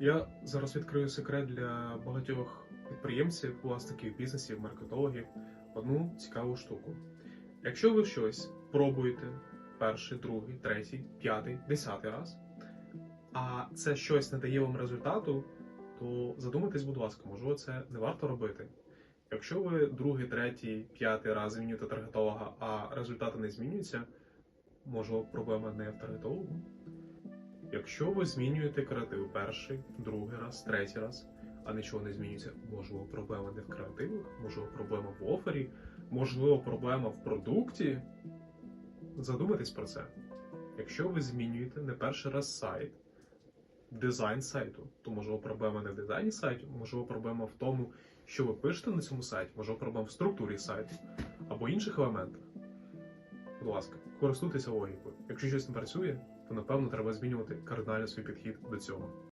Я зараз відкрию секрет для багатьох підприємців, власників бізнесів, маркетологів. Одну цікаву штуку. Якщо ви щось пробуєте перший, другий, третій, п'ятий, десятий раз, а це щось не дає вам результату, то задумайтесь, будь ласка, можливо, це не варто робити. Якщо ви другий, третій, п'ятий раз змінюєте таргетолога, а результати не змінюються, можливо, проблема не в таргетологу. Якщо ви змінюєте креатив перший, другий раз, третій раз, а нічого не змінюється, можливо, проблема не в креативах, можливо, проблема в офері, можливо, проблема в продукті. Задумайтесь про це. Якщо ви змінюєте не перший раз сайт, дизайн сайту, то можливо проблема не в дизайні сайту, можливо, проблема в тому, що ви пишете на цьому сайті, можливо, проблема в структурі сайту або інших елементах. Будь ласка, користуйтеся логікою. Якщо щось не працює, то напевно треба змінювати кардинально свій підхід до цього.